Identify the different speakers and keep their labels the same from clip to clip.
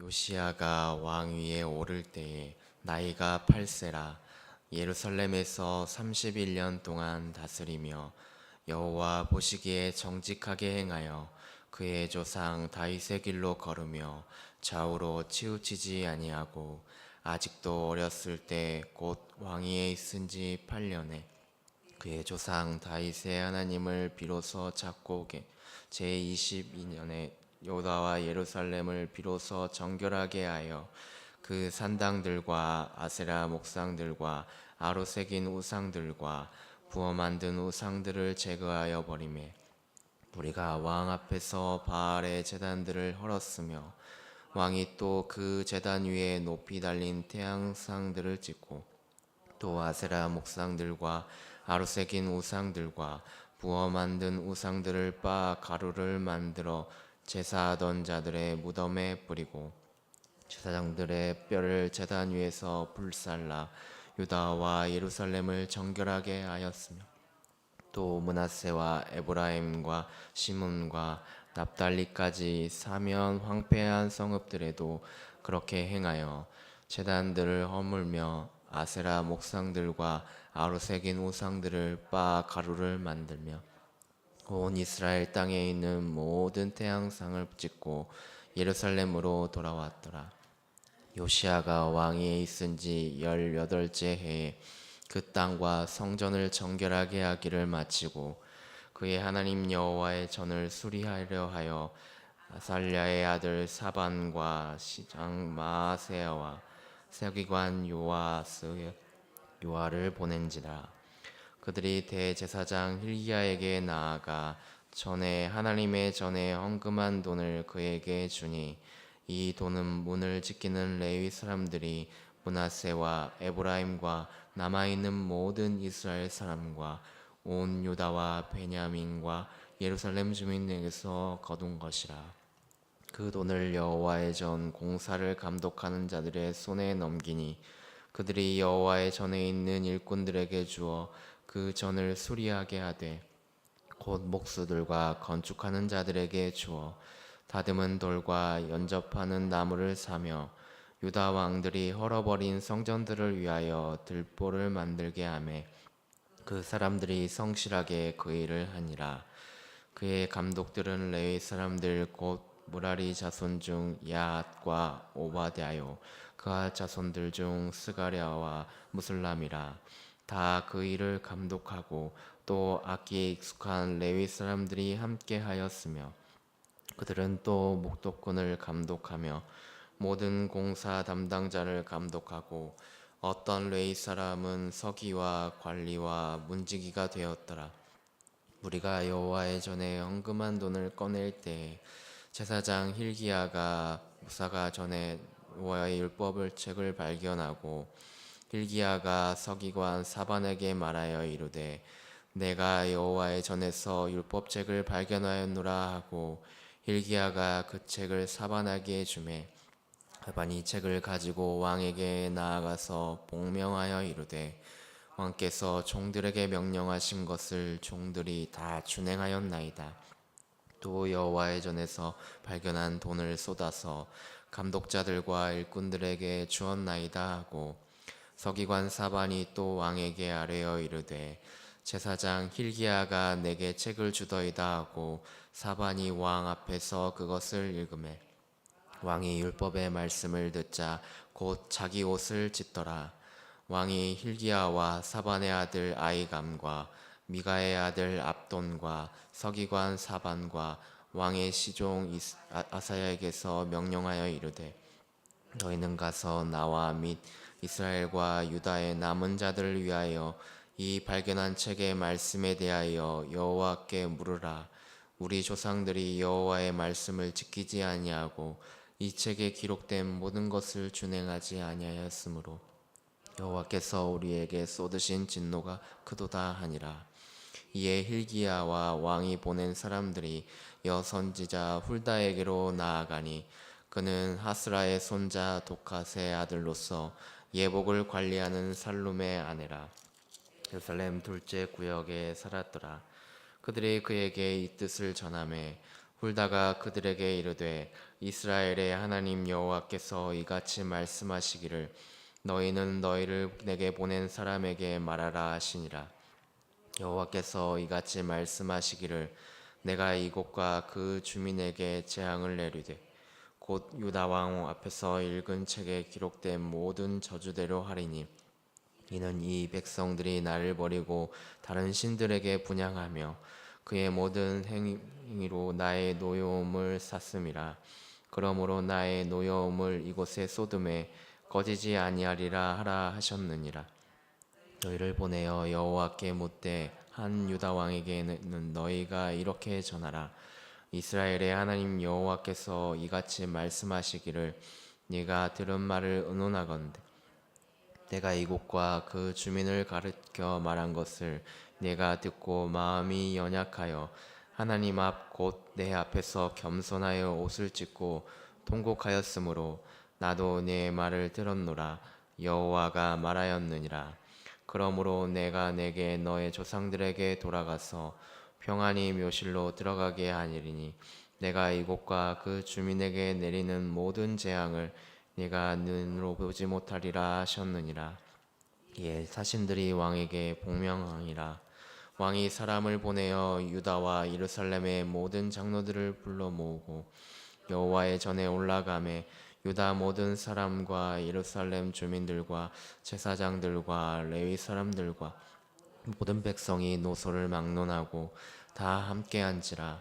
Speaker 1: 요시아가 왕 위에 오를 때에 나이가 8세라. 예루살렘에서 31년 동안 다스리며 여호와 보시기에 정직하게 행하여 그의 조상 다윗의 길로 걸으며 좌우로 치우치지 아니하고 아직도 어렸을 때 곧 왕위에 있은 지 8년에 그의 조상 다윗의 하나님을 비로소 찾고 제 22년에 요다와 예루살렘을 비로소 정결하게 하여 그 산당들과 아세라 목상들과 아로 새긴 우상들과 부어 만든 우상들을 제거하여 버리매 우리가 왕 앞에서 바알의 제단들을 헐었으며 왕이 또그 제단 위에 높이 달린 태양상들을 짓고 또 아세라 목상들과 아로새긴 우상들과 부어 만든 우상들을 빻아 가루를 만들어 제사하던 자들의 무덤에 뿌리고 제사장들의 뼈를 제단 위에서 불살라 유다와 예루살렘을 정결하게 하였으며 또 문하세와 에브라임과 시몬과 납달리까지 사면 황폐한 성읍들에도 그렇게 행하여 제단들을 허물며 아세라 목상들과 아로새긴 우상들을 빻아 가루를 만들며 온 이스라엘 땅에 있는 모든 태양상을 찍고 예루살렘으로 돌아왔더라. 요시아가 왕위에 있은 지 열여덟째 해에 그 땅과 성전을 정결하게 하기를 마치고 그의 하나님 여호와의 전을 수리하려 하여 아살랴의 아들 사반과 시장 마세야와 세기관 요아스 요아를 보낸지라 그들이 대제사장 힐기야에게 나아가 전에 하나님의 전에 헌금한 돈을 그에게 주니 이 돈은 문을 지키는 레위 사람들이 문하세와 에브라임과 남아 있는 모든 이스라엘 사람과 온 유다와 베냐민과 예루살렘 주민에게서 거둔 것이라. 그 돈을 여호와의 전 공사를 감독하는 자들의 손에 넘기니 그들이 여호와의 전에 있는 일꾼들에게 주어 그 전을 수리하게 하되 곧 목수들과 건축하는 자들에게 주어 다듬은 돌과 연접하는 나무를 사며 유다 왕들이 헐어버린 성전들을 위하여 들보를 만들게 하매 그 사람들이 성실하게 그 일을 하니라. 그의 감독들은 레위 사람들 곧 무라리 자손 중 야앗과 오바댜요 그아 자손들 중 스가랴와 무슬람이라 다 그 일을 감독하고 또 악기에 익숙한 레위 사람들이 함께 하였으며 그들은 또 목독꾼을 감독하며 모든 공사 담당자를 감독하고 어떤 레위 사람은 서기와 관리와 문지기가 되었더라. 우리가 여호와의 전에 헌금한 돈을 꺼낼 때 제사장 힐기야가 무사가 전에 여호와의 율법을 책을 발견하고 힐기야가 서기관 사반에게 말하여 이르되 내가 여호와의 전에서 율법책을 발견하였노라 하고 힐기야가 그 책을 사반에게 주매 사반이 책을 가지고 왕에게 나아가서 복명하여 이르되 왕께서 종들에게 명령하신 것을 종들이 다 준행하였나이다. 또 여호와의 전에서 발견한 돈을 쏟아서 감독자들과 일꾼들에게 주었나이다 하고 서기관 사반이 또 왕에게 아뢰어 이르되 제사장 힐기야가 내게 책을 주더이다 하고 사반이 왕 앞에서 그것을 읽음에 왕이 율법의 말씀을 듣자 곧 자기 옷을 찢더라. 왕이 힐기야와 사반의 아들 아이감과 미가의 아들 압돈과 서기관 사반과 왕의 시종 아- 아사야에게서 명령하여 이르되 너희는 가서 나와 및 이스라엘과 유다의 남은 자들을 위하여 이 발견한 책의 말씀에 대하여 여호와께 물으라. 우리 조상들이 여호와의 말씀을 지키지 아니하고 이 책에 기록된 모든 것을 준행하지 아니하였으므로 여호와께서 우리에게 쏟으신 진노가 크도다 하니라. 이에 힐기야와 왕이 보낸 사람들이 여선지자 훌다에게로 나아가니 그는 하스라의 손자 도카스의 아들로서 예복을 관리하는 살룸의 아내라. 예루살렘 둘째 구역에 살았더라. 그들이 그에게 이 뜻을 전함에 훌다가 그들에게 이르되 이스라엘의 하나님 여호와께서 이같이 말씀하시기를 너희는 너희를 내게 보낸 사람에게 말하라 하시니라. 여호와께서 이같이 말씀하시기를 내가 이곳과 그 주민에게 재앙을 내리되 곧 유다 왕 앞에서 읽은 책에 기록된 모든 저주대로 하리니 이는 이 백성들이 나를 버리고 다른 신들에게 분양하며 그의 모든 행위로 나의 노여움을 샀음이라. 그러므로 나의 노여움을 이곳에 쏟음에 꺼지지 아니하리라 하라 하셨느니라. 너희를 보내어 여호와께 묻되 한 유다 왕에게는 너희가 이렇게 전하라 이스라엘의 하나님 여호와께서 이같이 말씀하시기를 네가 들은 말을 의논하건대 내가 이곳과 그 주민을 가르쳐 말한 것을 내가 듣고 마음이 연약하여 하나님 앞 곧 내 앞에서 겸손하여 옷을 찢고 통곡하였으므로 나도 네 말을 들었노라. 여호와가 말하였느니라. 그러므로 내가 내게 너의 조상들에게 돌아가서 평안히 묘실로 들어가게 하니리니 내가 이곳과 그 주민에게 내리는 모든 재앙을 네가 눈으로 보지 못하리라 하셨느니라. 이에 사신들이 왕에게 복명하니라. 왕이 사람을 보내어 유다와 예루살렘의 모든 장로들을 불러 모으고 여호와의 전에 올라가매 유다 모든 사람과 예루살렘 주민들과 제사장들과 레위 사람들과 모든 백성이 노소를 막론하고 다 함께 앉으라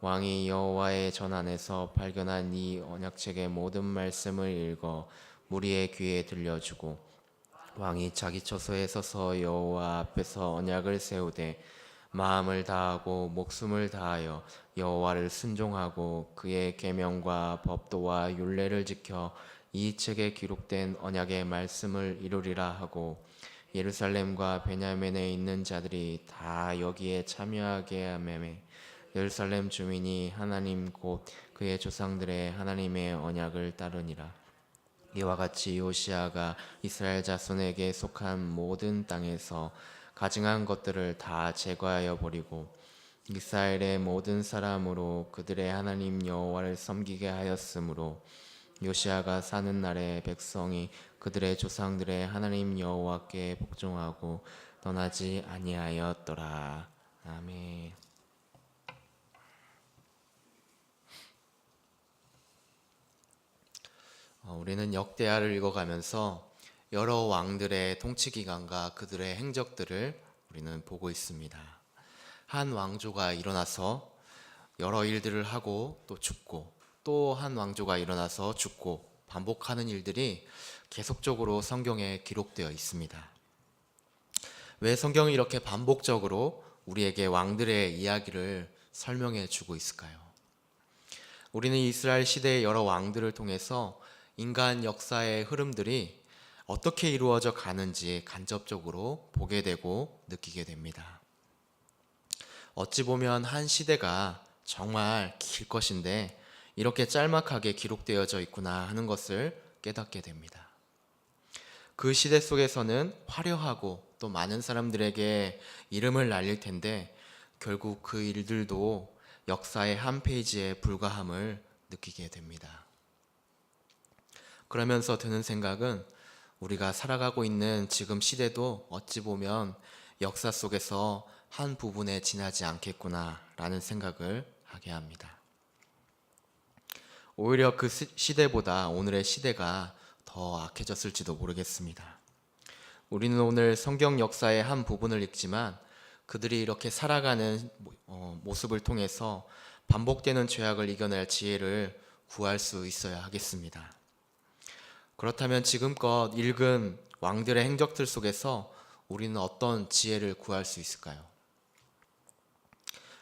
Speaker 1: 왕이 여호와의 전 안에서 발견한 이 언약책의 모든 말씀을 읽어 무리의 귀에 들려주고 왕이 자기 처소에 서서 여호와 앞에서 언약을 세우되 마음을 다하고 목숨을 다하여 여호와를 순종하고 그의 계명과 법도와 율례를 지켜 이 책에 기록된 언약의 말씀을 이루리라 하고 예루살렘과 베냐민에 있는 자들이 다 여기에 참여하게 하매매. 예루살렘 주민이 하나님 곧 그의 조상들의 하나님의 언약을 따르니라. 이와 같이 요시아가 이스라엘 자손에게 속한 모든 땅에서 가증한 것들을 다 제거하여 버리고 이스라엘의 모든 사람으로 그들의 하나님 여호와를 섬기게 하였으므로 요시아가 사는 날에 백성이 그들의 조상들의 하나님 여호와께 복종하고 떠나지 아니하였더라. 아멘. 어, 우리는 역대하를 읽어가면서 여러 왕들의 통치 기간과 그들의 행적들을 우리는 보고 있습니다. 한 왕조가 일어나서 여러 일들을 하고 또 죽고 또 한 왕조가 일어나서 죽고 반복하는 일들이 계속적으로 성경에 기록되어 있습니다. 왜 성경이 이렇게 반복적으로 우리에게 왕들의 이야기를 설명해 주고 있을까요? 우리는 이스라엘 시대의 여러 왕들을 통해서 인간 역사의 흐름들이 어떻게 이루어져 가는지 간접적으로 보게 되고 느끼게 됩니다. 어찌 보면 한 시대가 정말 길 것인데 이렇게 짤막하게 기록되어져 있구나 하는 것을 깨닫게 됩니다. 그 시대 속에서는 화려하고 또 많은 사람들에게 이름을 날릴 텐데 결국 그 일들도 역사의 한 페이지에 불과함을 느끼게 됩니다. 그러면서 드는 생각은 우리가 살아가고 있는 지금 시대도 어찌 보면 역사 속에서 한 부분에 지나지 않겠구나라는 생각을 하게 합니다. 오히려 그 시- 시대보다 오늘의 시대가 더 악해졌을지도 모르겠습니다. 우리는 오늘 성경 역사의 한 부분을 읽지만 그들이 이렇게 살아가는 어, 모습을 통해서 반복되는 죄악을 이겨낼 지혜를 구할 수 있어야 하겠습니다. 그렇다면 지금껏 읽은 왕들의 행적들 속에서 우리는 어떤 지혜를 구할 수 있을까요?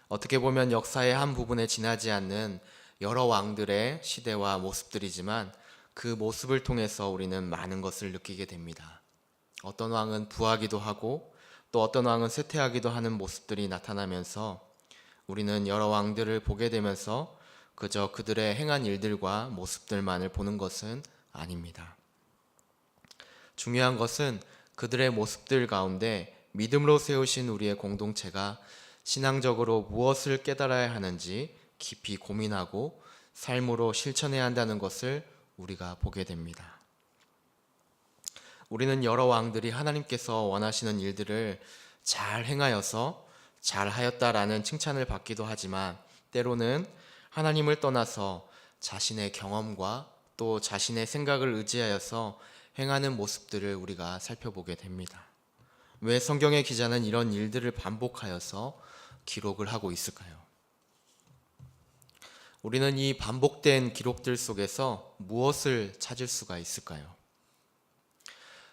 Speaker 1: 어떻게 보면 역사의 한 부분에 지나지 않는 여러 왕들의 시대와 모습들이지만 그 모습을 통해서 우리는 많은 것을 느끼게 됩니다. 어떤 왕은 부하기도 하고 또 어떤 왕은 쇠퇴하기도 하는 모습들이 나타나면서 우리는 여러 왕들을 보게 되면서 그저 그들의 행한 일들과 모습들만을 보는 것은 아닙니다. 중요한 것은 그들의 모습들 가운데 믿음으로 세우신 우리의 공동체가 신앙적으로 무엇을 깨달아야 하는지 깊이 고민하고 삶으로 실천해야 한다는 것을 우리가 보게 됩니다. 우리는 여러 왕들이 하나님께서 원하시는 일들을 잘 행하여서 잘 하였다라는 칭찬을 받기도 하지만 때로는 하나님을 떠나서 자신의 경험과 또 자신의 생각을 의지하여서 행하는 모습들을 우리가 살펴보게 됩니다. 왜 성경의 기자는 이런 일들을 반복하여서 기록을 하고 있을까요? 우리는 이 반복된 기록들 속에서 무엇을 찾을 수가 있을까요?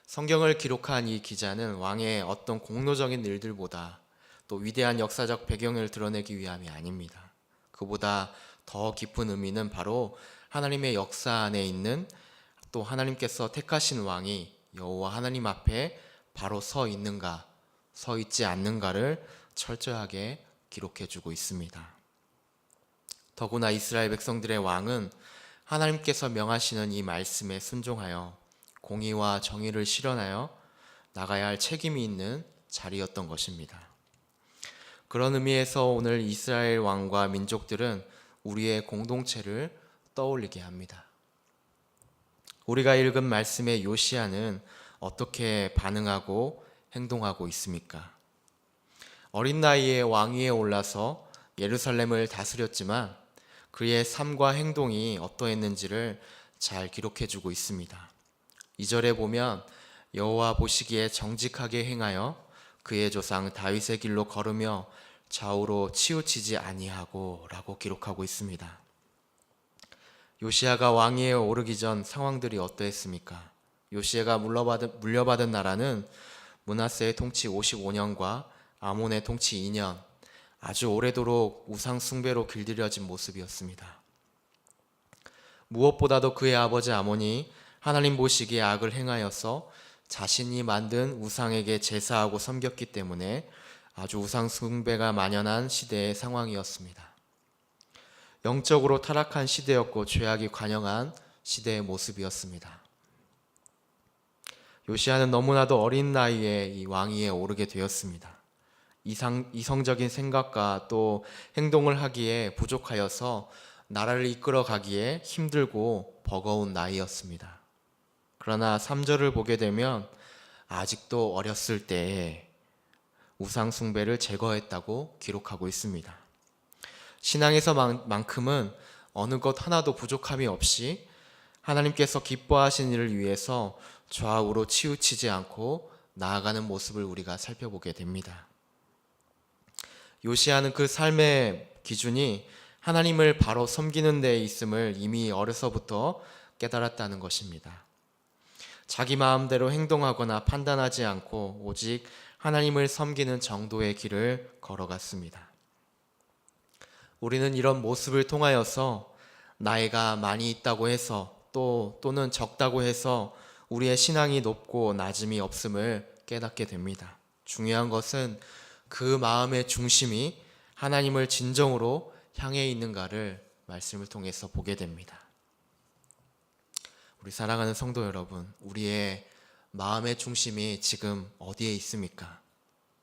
Speaker 1: 성경을 기록한 이 기자는 왕의 어떤 공로적인 일들보다 또 위대한 역사적 배경을 드러내기 위함이 아닙니다. 그보다 더 깊은 의미는 바로 하나님의 역사 안에 있는 또 하나님께서 택하신 왕이 여호와 하나님 앞에 바로 서 있는가, 서 있지 않는가를 철저하게 기록해 주고 있습니다. 더구나 이스라엘 백성들의 왕은 하나님께서 명하시는 이 말씀에 순종하여 공의와 정의를 실현하여 나가야 할 책임이 있는 자리였던 것입니다. 그런 의미에서 오늘 이스라엘 왕과 민족들은 우리의 공동체를 떠올리게 합니다. 우리가 읽은 말씀의 요시아는 어떻게 반응하고 행동하고 있습니까? 어린 나이에 왕위에 올라서 예루살렘을 다스렸지만 그의 삶과 행동이 어떠했는지를 잘 기록해 주고 있습니다. 2절에 보면 여호와 보시기에 정직하게 행하여 그의 조상 다윗의 길로 걸으며 좌우로 치우치지 아니하고라고 기록하고 있습니다. 요시아가 왕위에 오르기 전 상황들이 어떠했습니까? 요시아가 물려받은, 물려받은 나라는 문하세의 통치 55년과 아몬의 통치 2년, 아주 오래도록 우상 숭배로 길들여진 모습이었습니다. 무엇보다도 그의 아버지 아몬이 하나님 보시기에 악을 행하여서 자신이 만든 우상에게 제사하고 섬겼기 때문에 아주 우상 숭배가 만연한 시대의 상황이었습니다. 영적으로 타락한 시대였고 죄악이 관영한 시대의 모습이었습니다. 요시아는 너무나도 어린 나이에 이 왕위에 오르게 되었습니다. 이상, 이성적인 생각과 또 행동을 하기에 부족하여서 나라를 이끌어 가기에 힘들고 버거운 나이였습니다. 그러나 3절을 보게 되면 아직도 어렸을 때에 우상숭배를 제거했다고 기록하고 있습니다. 신앙에서만큼은 어느 것 하나도 부족함이 없이 하나님께서 기뻐하신 일을 위해서 좌우로 치우치지 않고 나아가는 모습을 우리가 살펴보게 됩니다. 요시아는 그 삶의 기준이 하나님을 바로 섬기는 데 있음을 이미 어려서부터 깨달았다는 것입니다. 자기 마음대로 행동하거나 판단하지 않고 오직 하나님을 섬기는 정도의 길을 걸어갔습니다. 우리는 이런 모습을 통하여서 나이가 많이 있다고 해서 또 또는 적다고 해서 우리의 신앙이 높고 낮음이 없음을 깨닫게 됩니다. 중요한 것은 그 마음의 중심이 하나님을 진정으로 향해 있는가를 말씀을 통해서 보게 됩니다. 우리 사랑하는 성도 여러분, 우리의 마음의 중심이 지금 어디에 있습니까?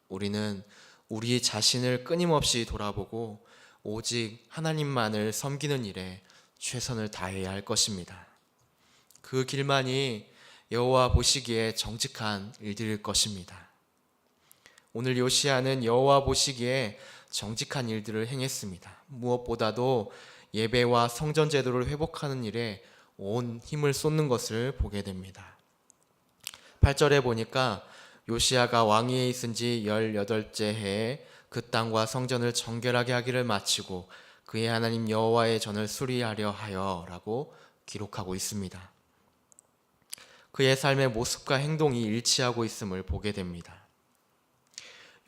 Speaker 1: 우리는 우리 자신을 끊임없이 돌아보고 오직 하나님만을 섬기는 일에 최선을 다해야 할 것입니다. 그 길만이 여호와 보시기에 정직한 일들일 것입니다. 오늘 요시아는 여호와 보시기에 정직한 일들을 행했습니다. 무엇보다도 예배와 성전 제도를 회복하는 일에 온 힘을 쏟는 것을 보게 됩니다. 8절에 보니까 요시아가 왕위에 있은 지 18째 해에 그 땅과 성전을 정결하게 하기를 마치고 그의 하나님 여호와의 전을 수리하려 하여라고 기록하고 있습니다. 그의 삶의 모습과 행동이 일치하고 있음을 보게 됩니다.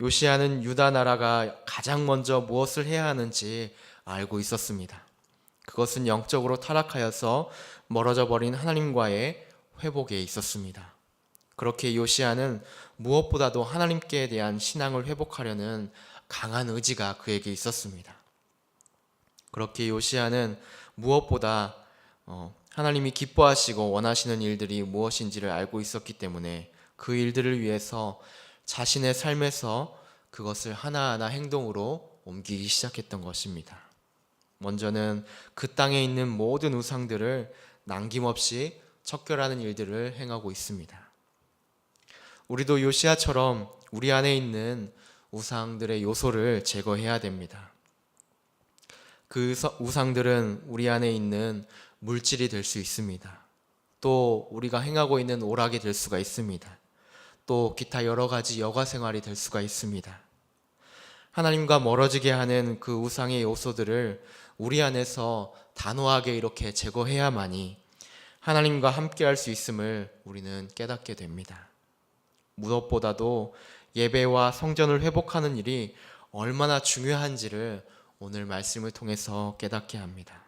Speaker 1: 요시아는 유다 나라가 가장 먼저 무엇을 해야 하는지 알고 있었습니다. 그것은 영적으로 타락하여서 멀어져 버린 하나님과의 회복에 있었습니다. 그렇게 요시아는 무엇보다도 하나님께 대한 신앙을 회복하려는 강한 의지가 그에게 있었습니다. 그렇게 요시아는 무엇보다 어, 하나님이 기뻐하시고 원하시는 일들이 무엇인지를 알고 있었기 때문에 그 일들을 위해서 자신의 삶에서 그것을 하나하나 행동으로 옮기기 시작했던 것입니다. 먼저는 그 땅에 있는 모든 우상들을 남김없이 척결하는 일들을 행하고 있습니다. 우리도 요시아처럼 우리 안에 있는 우상들의 요소를 제거해야 됩니다. 그 서- 우상들은 우리 안에 있는 물질이 될 수 있습니다. 또 우리가 행하고 있는 오락이 될 수가 있습니다. 또 기타 여러 가지 여가 생활이 될 수가 있습니다. 하나님과 멀어지게 하는 그 우상의 요소들을 우리 안에서 단호하게 이렇게 제거해야만이 하나님과 함께 할 수 있음을 우리는 깨닫게 됩니다. 무엇보다도 예배와 성전을 회복하는 일이 얼마나 중요한지를 오늘 말씀을 통해서 깨닫게 합니다.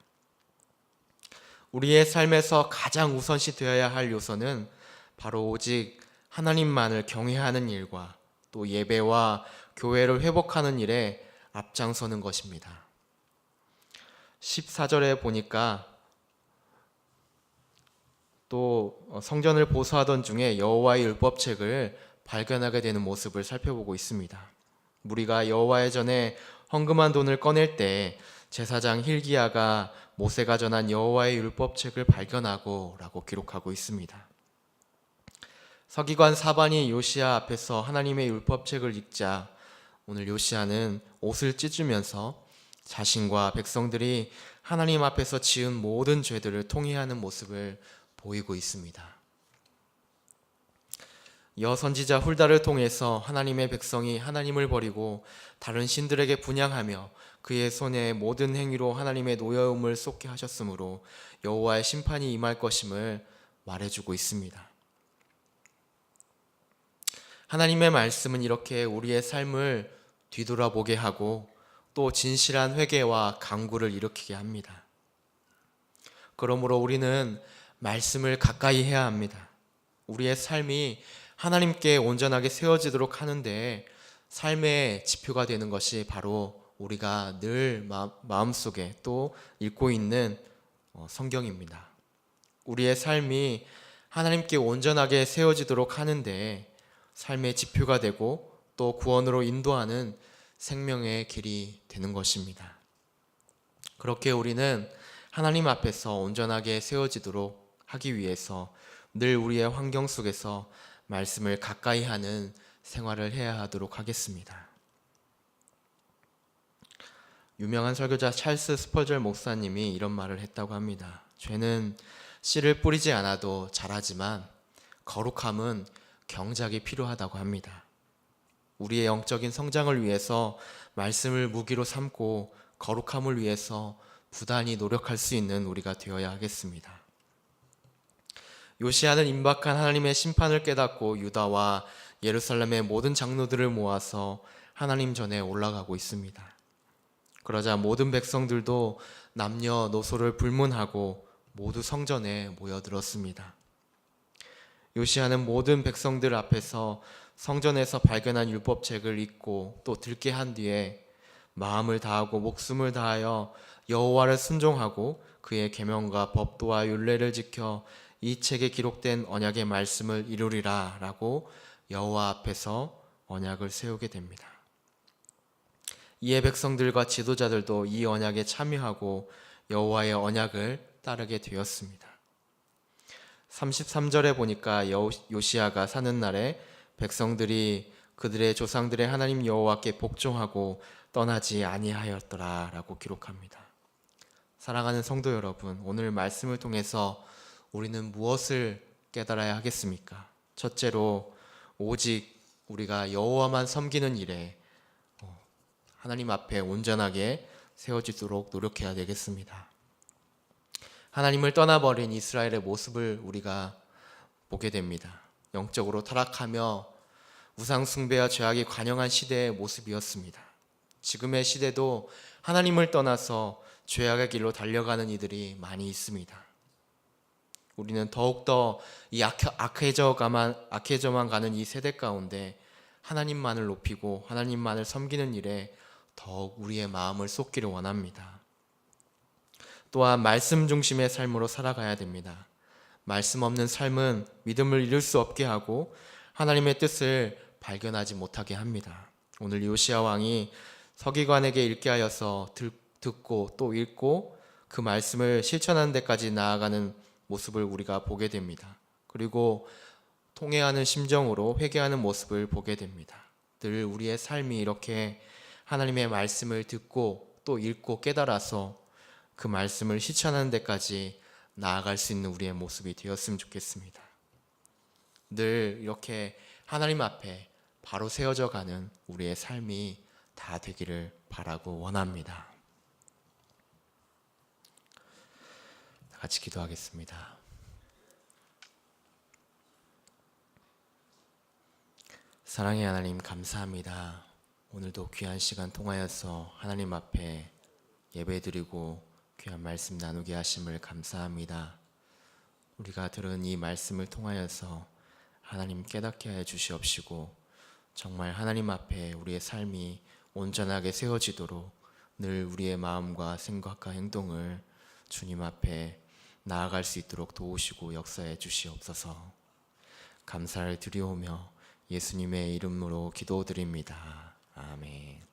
Speaker 1: 우리의 삶에서 가장 우선시 되어야 할 요소는 바로 오직 하나님만을 경외하는 일과 또 예배와 교회를 회복하는 일에 앞장서는 것입니다. 14절에 보니까 또 성전을 보수하던 중에 여호와의 율법책을 발견하게 되는 모습을 살펴보고 있습니다. 무리가 여호와의 전에 헌금한 돈을 꺼낼 때 제사장 힐기야가 모세가 전한 여호와의 율법책을 발견하고라고 기록하고 있습니다. 서기관 사반이 요시야 앞에서 하나님의 율법책을 읽자 오늘 요시야는 옷을 찢으면서 자신과 백성들이 하나님 앞에서 지은 모든 죄들을 통회하는 모습을 보이고 있습니다. 여선지자 훌다를 통해서 하나님의 백성이 하나님을 버리고 다른 신들에게 분양하며 그의 손에 모든 행위로 하나님의 노여움을 쏟게 하셨으므로 여호와의 심판이 임할 것임을 말해주고 있습니다. 하나님의 말씀은 이렇게 우리의 삶을 뒤돌아보게 하고 또 진실한 회개와 강구를 일으키게 합니다. 그러므로 우리는 말씀을 가까이 해야 합니다. 우리의 삶이 하나님께 온전하게 세워지도록 하는데 삶의 지표가 되는 것이 바로 우리가 늘 마음속에 또 읽고 있는 어, 성경입니다. 우리의 삶이 하나님께 온전하게 세워지도록 하는데 삶의 지표가 되고 또 구원으로 인도하는 생명의 길이 되는 것입니다. 그렇게 우리는 하나님 앞에서 온전하게 세워지도록 하기 위해서 늘 우리의 환경 속에서 말씀을 가까이 하는 생활을 해야 하도록 하겠습니다. 유명한 설교자 찰스 스퍼절 목사님이 이런 말을 했다고 합니다. 죄는 씨를 뿌리지 않아도 자라지만 거룩함은 경작이 필요하다고 합니다. 우리의 영적인 성장을 위해서 말씀을 무기로 삼고 거룩함을 위해서 부단히 노력할 수 있는 우리가 되어야 하겠습니다. 요시아는 임박한 하나님의 심판을 깨닫고 유다와 예루살렘의 모든 장로들을 모아서 하나님 전에 올라가고 있습니다. 그러자 모든 백성들도 남녀 노소를 불문하고 모두 성전에 모여들었습니다. 요시아는 모든 백성들 앞에서 성전에서 발견한 율법책을 읽고 또 듣게 한 뒤에 마음을 다하고 목숨을 다하여 여호와를 순종하고 그의 계명과 법도와 율례를 지켜 이 책에 기록된 언약의 말씀을 이루리라라고 여호와 앞에서 언약을 세우게 됩니다. 이에 백성들과 지도자들도 이 언약에 참여하고 여호와의 언약을 따르게 되었습니다. 33절에 보니까 요시아가 사는 날에 백성들이 그들의 조상들의 하나님 여호와께 복종하고 떠나지 아니하였더라라고 기록합니다. 사랑하는 성도 여러분, 오늘 말씀을 통해서 우리는 무엇을 깨달아야 하겠습니까? 첫째로 오직 우리가 여호와만 섬기는 일에 어, 하나님 앞에 온전하게 세워지도록 노력해야 되겠습니다. 하나님을 떠나버린 이스라엘의 모습을 우리가 보게 됩니다. 영적으로 타락하며 우상 숭배와 죄악이 관영한 시대의 모습이었습니다. 지금의 시대도 하나님을 떠나서 죄악의 길로 달려가는 이들이 많이 있습니다. 우리는 더욱더 이 악해져가만, 악해져만 가는 이 세대 가운데 하나님만을 높이고 하나님만을 섬기는 일에 더욱 우리의 마음을 쏟기를 원합니다. 또한 말씀 중심의 삶으로 살아가야 됩니다. 말씀 없는 삶은 믿음을 잃을 수 없게 하고 하나님의 뜻을 발견하지 못하게 합니다. 오늘 요시아 왕이 서기관에게 읽게 하여서 듣고 또 읽고 그 말씀을 실천하는 데까지 나아가는 모습을 우리가 보게 됩니다. 그리고 통회하는 심정으로 회개하는 모습을 보게 됩니다. 늘 우리의 삶이 이렇게 하나님의 말씀을 듣고 또 읽고 깨달아서 그 말씀을 실천하는 데까지 나아갈 수 있는 우리의 모습이 되었으면 좋겠습니다. 늘 이렇게 하나님 앞에 바로 세워져 가는 우리의 삶이 다 되기를 바라고 원합니다. 다 같이 기도하겠습니다. 사랑의 하나님 감사합니다. 오늘도 귀한 시간 통하여서 하나님 앞에 예배드리고 귀한 말씀 나누게 하심을 감사합니다. 우리가 들은 이 말씀을 통하여서 하나님 깨닫게 하여 주시옵시고 정말 하나님 앞에 우리의 삶이 온전하게 세워지도록 늘 우리의 마음과 생각과 행동을 주님 앞에 나아갈 수 있도록 도우시고 역사해 주시옵소서. 감사를 드리오며 예수님의 이름으로 기도드립니다. 아멘.